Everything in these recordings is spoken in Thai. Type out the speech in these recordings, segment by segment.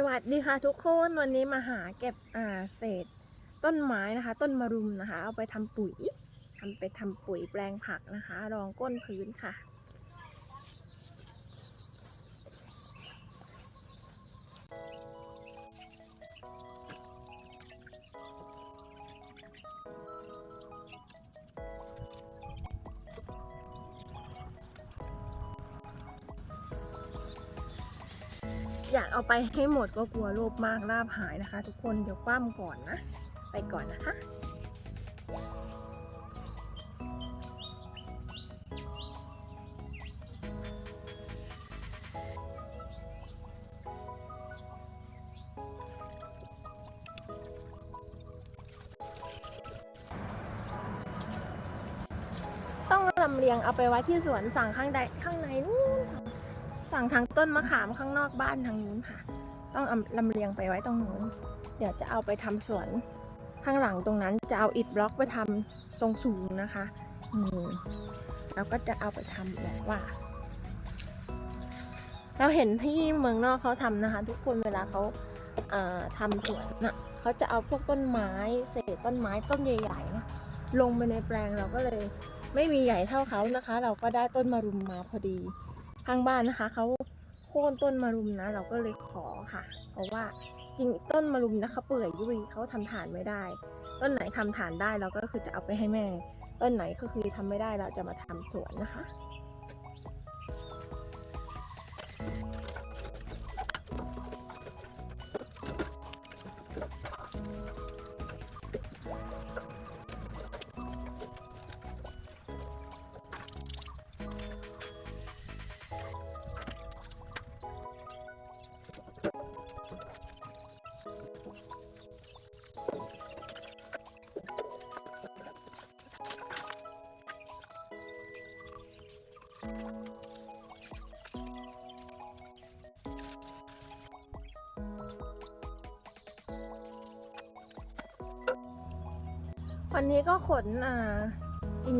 สวัสดีค่ะทุกคนวันนี้มาหาเก็บอ่าเศษ ต้นไม้นะคะ ต้นมะรุมนะคะ เอาไปทำปุ๋ยทำไปทำปุ๋ยแปลงผักนะคะ รองก้นพื้นค่ะ อยากเอาไปให้หมดก็กลัวโลภมากลาบหายนะคะ ทุกคนเดี๋ยวคว่ำก่อนนะ ไปก่อนนะคะต้องลำเลียงเอาไปไว้ที่สวนฝั่งข้างใดข้าง ฝั่งทางต้นมะขามข้างนอกบ้านทางนู้นค่ะ ต้องเอาลำเลียงไปไว้ตรงนู้น เดี๋ยวจะเอาไปทำสวน ข้างหลังตรงนั้นจะเอาอิฐบล็อกไปทำทรงสูงนะคะนี่เราก็จะเอาไปทำแบบว่า เราเห็นที่เมืองนอกเขาทำนะคะ ทุกคนเวลาเขาทำสวนน่ะเขาจะเอาพวกต้นไม้ เศษต้นไม้ต้นใหญ่ๆนะลงไปในแปลงเราก็เลย ไม่มีใหญ่เท่าเขานะคะ เราก็ได้ต้นมารุมมาพอดี ทางบ้านนะคะเขาโค่นต้นมะรุมนะ เราก็เลยขอค่ะ เพราะว่าจริงต้นมะรุมนะคะเปื่อยยุ่ยเขาทำฐานไม่ได้ ต้นไหนทำฐานได้เราก็คือจะเอาไปให้แม่ ต้นไหนก็คือทำไม่ได้เราจะมาทำสวนนะคะ วันนี้ก็ขนอ่ากิ่ง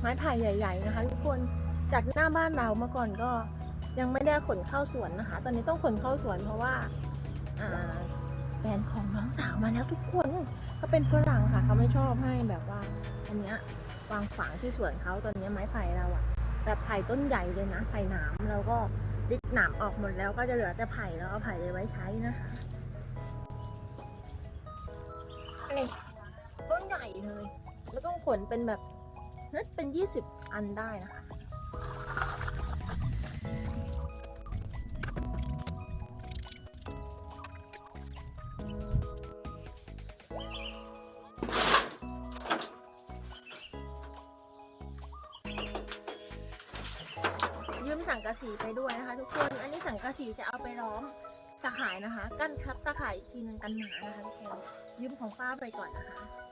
ไม้ไผ่ใหญ่ ๆ นะคะทุกคนจากหน้าบ้านเราเมื่อก่อนก็ยังไม่ได้ขนเข้าสวนนะคะ ตอนนี้ต้องขนเข้าสวนเพราะว่าอ่าแฟนของน้องสาวมาแล้วทุกคนเขาเป็นฝรั่งค่ะเขาไม่ชอบให้แบบว่า อันเนี้ยวางฝังที่สวนเขาตอนนี้ไม้ไผ่เราอะ แบบไผ่ต้นใหญ่เลยนะไผ่หนามเราก็ริดหนามออกหมดแล้วก็จะเหลือแต่ไผ่แล้วเอาไผ่เลยไว้ใช้นะคะนี่ต้นใหญ่เลย แล้วต้องขนเป็นแบบนัดเป็นยี่สิบอันได้นะคะ ยืมสังกะสีไปด้วยนะคะ ทุกคน อันนี้สังกะสีจะเอาไปล้อมตะข่ายนะคะ กั้นครับตะข่ายอีกทีหนึงกันหมานะคะทุกคนยืมของป้าไปก่อนนะคะ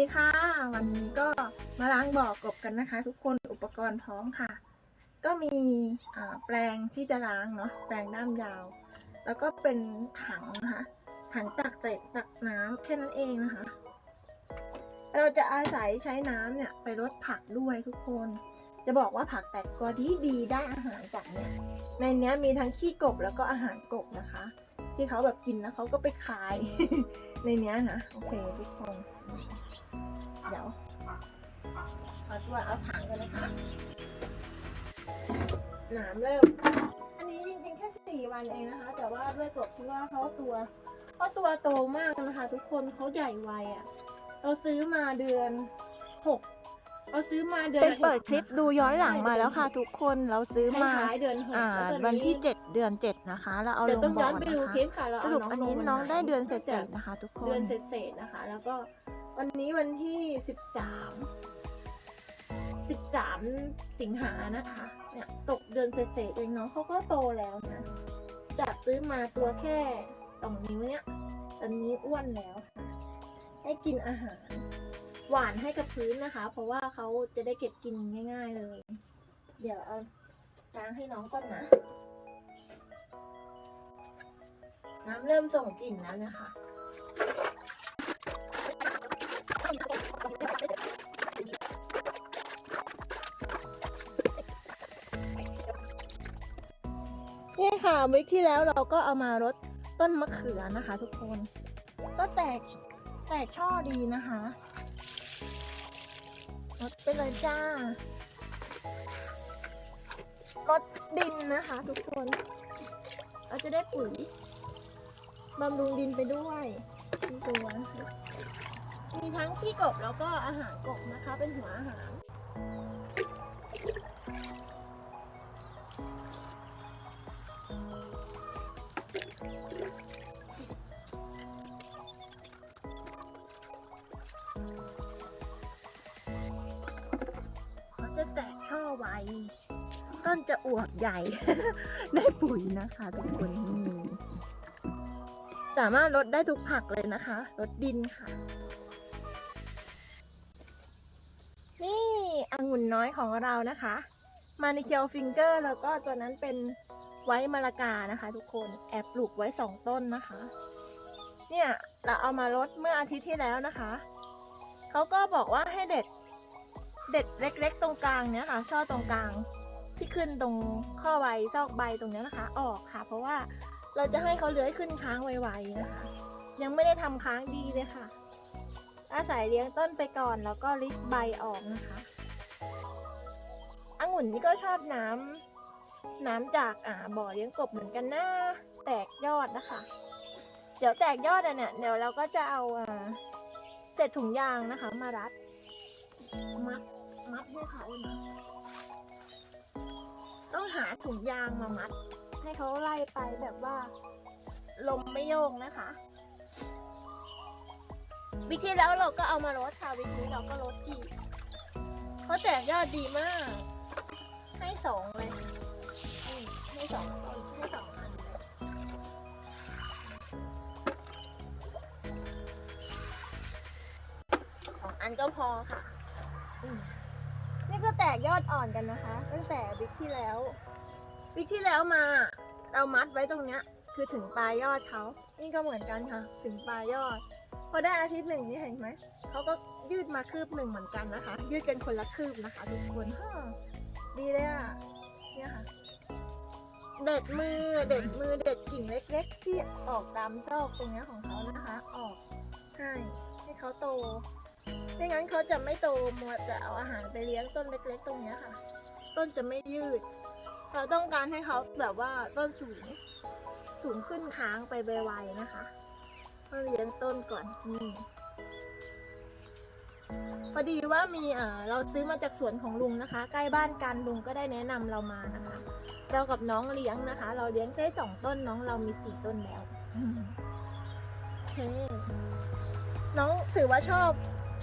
ดีค่ะ วันนี้ก็มาล้างบ่อกบกันนะคะ ทุกคนอุปกรณ์พร้อมค่ะ ก็มีแปรงที่จะล้างเนาะแปรงด้ามยาว แล้วก็เป็นถังนะคะถังตักใส่ตักน้ำแค่นั้นเองนะคะ เราจะอาศัยใช้น้ำเนี่ยไปรดผักด้วยทุกคน จะบอกว่าผักแตกกอดีดีได้อาหารจากเนี่ยในเนี้ยมีทั้งขี้กบแล้วก็อาหารกบนะคะ ที่เขาแบบกินแล้วเขาก็ไปขายในเนี้ยนะ โอเคทุกคนเดี๋ยวขอตัวเอาถังกันนะคะหนามเริ่ม อันนี้จริงๆแค่สี่วันเองนะคะ แต่ว่าด้วยกบที่ว่าเขาตัวเขาตัวโตมากนะคะ ทุกคนเขาใหญ่วัยอะ่ะ เราซื้อมาเดือนหก เราซื้อมาเดือนเป็นเปิดหกคลิปะะดูย้อนหลังมาแล้วค่ะ ทุกคนเราซื้อมาท้ายๆเดือนหกอ่าแล้วตอวันที่ 7 เดือน 7 นะคะ เราเอาเดี๋ลยวงต้องบ่ย้ออนไปนะดูคะคลิปค่ะเราสเอารุปน้องอันนี้ลงวัน้องไหได้เดือนเศก็จะษๆนะคะ ทุกคน เดือนเศษๆนะคะ แล้วก็วันนี้วันที่สิบสามสิบสามสิงหานะคะเนี่ยตกเดือนเศษๆเองเนาะเขาก็โตแล้วนะจากซื้อมาตัวแค่สองนิ้วเนี่ยตอนนี้อ้วนแล้วค่ะให้กินอาหาร หวานให้กับพื้นนะคะ เพราะว่าเขาจะได้เก็บกินง่าย ๆเลย เดี๋ยวเอาล้างให้น้องก่อนนะ น้ำเริ่มส่งกลิ่นแล้วนะคะนี่ค่ะวิกที่แล้วเราก็เอามารดต้นมะเขือนะคะ ทุกคน ก็แตกแตกช่อดีนะคะ รดไปเลยจ้ารดดินนะคะ ทุกคน เราจะได้ปุ๋ยบำรุงดินไปด้วยตัวมีทั้งขี้กบแล้วก็อาหารกบนะคะ เป็นหัวอาหาร ต้นจะอวบใหญ่ ได้ปุ๋ยนะคะทุกคนสามารถลดได้ทุกผักเลยนะคะลดดินค่ะ นี่องุ่นน้อยของเรานะคะ มานิเคียวฟิงเกอร์ แล้วก็ตัวนั้นเป็นไว้มะละกานะคะ ทุกคนแอบปลูกไว้สองต้นนะคะ เนี่ยเราเอามาลดเมื่ออาทิตย์ที่แล้วนะคะเขาก็บอกว่าให้เด็ดเด็ดเล็ก ๆ ตรงกลางเนี้ยค่ะ ช่อตรงกลาง ที่ขึ้นตรงข้อใบซอกใบตรงนี้นะคะ ออกค่ะ เพราะว่าเราจะให้เขาเลื้อยขึ้นค้างไวๆนะคะ ยังไม่ได้ทำค้างดีเลยค่ะ อาศัยเลี้ยงต้นไปก่อนแล้วก็ริดใบออกนะคะองุ่นนี่ก็ชอบน้ำน้ำจากอ่าบ่อเลี้ยงกบเหมือนกันนะแตกยอดนะคะ เดี๋ยวแตกยอดอะเนี่ยเดี๋ยวเราก็จะเอาอ่าเศษถุงยางนะคะ มารัดมัดมัดให้เขานะ ต้องหาถุงยางมามัด ให้เขาไล่ไปแบบว่า ลมไม่โยกนะคะ วิธีแล้วเราก็เอามารดค่ะวิธีเราก็ลดอีกเขาแตกยอดดีมาก ให้สองเลยอืมให้สองให้สองอันสองอันก็พอค่ะอืม แตกยอดอ่อนกันนะคะ ตั้งแต่วิกที่แล้ววิกที่แล้วมา เรามัดไว้ตรงเนี้ย คือถึงปลายยอดเขานี่ก็เหมือนกันค่ะ ถึงปลายยอด พอได้อาทิตย์หนึ่งนี่เห็นไหมเขาก็ยืดมาคืบหนึ่งเหมือนกันนะคะ ยืดกันคนละคืบนะคะทุกคนดีเลยอะเนี่ยค่ะเด็ดมือเด็ดมือเด็ดกิ่งเล็ก ๆ ที่ออกตามซอกตรงเนี้ยของเขานะคะ ออกให้ให้เขาโต ไม่งั้นเขาจะไม่โตมัวจะเอาอาหารไปเลี้ยงต้นเล็ก ๆ ตรงเนี้ยค่ะ ต้นจะไม่ยืด เราต้องการให้เขาแบบว่าต้นสูง สูงขึ้นค้างไปไวๆนะคะก็เลี้ยงต้นก่อนนี่พอดีว่ามีเออเราซื้อมาจากสวนของลุงนะคะ ใกล้บ้านกันลุงก็ได้แนะนำเรามานะคะ เรากับน้องเลี้ยงนะคะ เราเลี้ยงได้สองต้นน้องเรามีสี่ต้นแล้วโอเคน้องถือว่าชอบ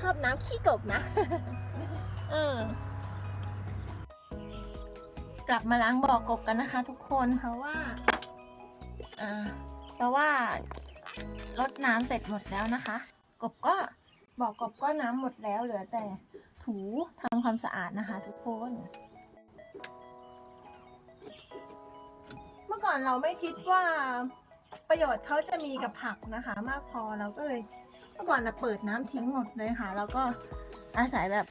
ชอบน้ำขี้กบนะเออกลับมาล้างบ่อกบกันนะคะ ทุกคนเพราะว่าอ่าเพราะว่ารดน้ำเสร็จหมดแล้วนะคะ กบก็บ่อกบก็น้ำหมดแล้วเหลือแต่ถูทำความสะอาดนะคะ ทุกคน เมื่อก่อนเราไม่คิดว่าประโยชน์เขาจะมีกับผักนะคะ มากพอเราก็เลย เมื่อก่อนเราเปิดน้ำทิ้งหมดเลยค่ะ แล้วก็อาศัยแบบ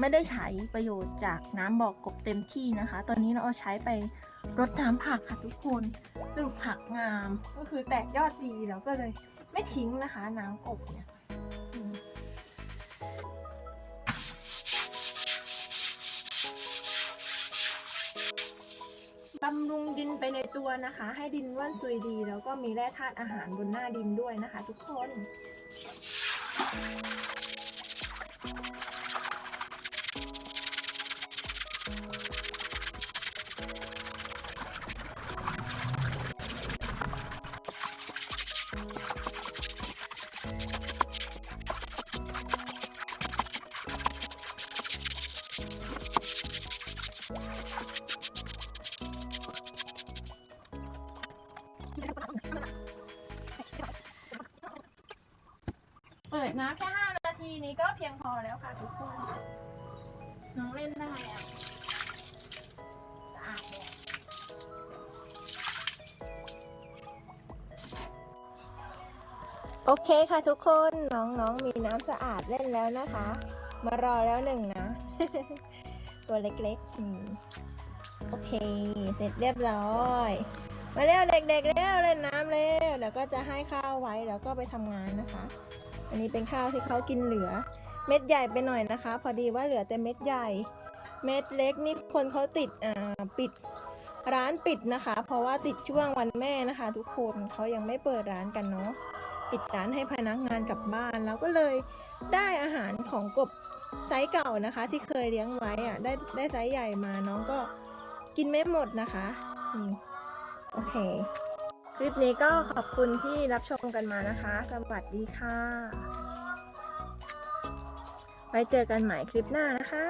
ไม่ได้ใช้ประโยชน์จากน้ำบอกกบเต็มที่นะคะ ตอนนี้เราเอาใช้ไปรดน้ำผักค่ะทุกคนสรุปผักงาม ก็คือแตกยอดดีเราก็เลยไม่ทิ้งนะคะ น้ำกบเนี่ยบำรุงดินไปในตัวนะคะ ให้ดินว่านซุยดี แล้วก็มีแร่ธาตุอาหารบนหน้าดินด้วยนะคะ ทุกคน Thank you. แล้วค่ะทุกคนน้องเล่นได้อะสะอาดเลยโอเคค่ะทุกคนน้องๆมีน้ำสะอาดเล่นแล้วนะคะ มารอแล้วหนึ่งนะ ตัวเล็กๆโอเค เสร็จเรียบร้อยมาเร็วเด็กๆเร็วเล่นน้ำเร็วเดี๋ยวก็จะให้ข้าวไว้แล้วก็ไปทำงานนะคะ อันนี้เป็นข้าวที่เขากินเหลือ เม็ดใหญ่ไปหน่อยนะคะ พอดีว่าเหลือแต่เม็ดใหญ่ เม็ดเล็กนี่คนเขาติดอ่าปิดร้านปิดนะคะ เพราะว่าติดช่วงวันแม่นะคะ ทุกคนเขายังไม่เปิดร้านกันเนาะปิดร้านให้พนักงานกลับบ้านแล้วก็เลยได้อาหารของกบไซส์เก่านะคะ ที่เคยเลี้ยงไว้อะได้ได้ไซส์ใหญ่มาน้องก็กินไม่หมดนะคะนี่โอเค คลิปนี้ก็ขอบคุณที่รับชมกันมานะคะ สวัสดีค่ะ เจอกันใหม่คลิปหน้านะคะ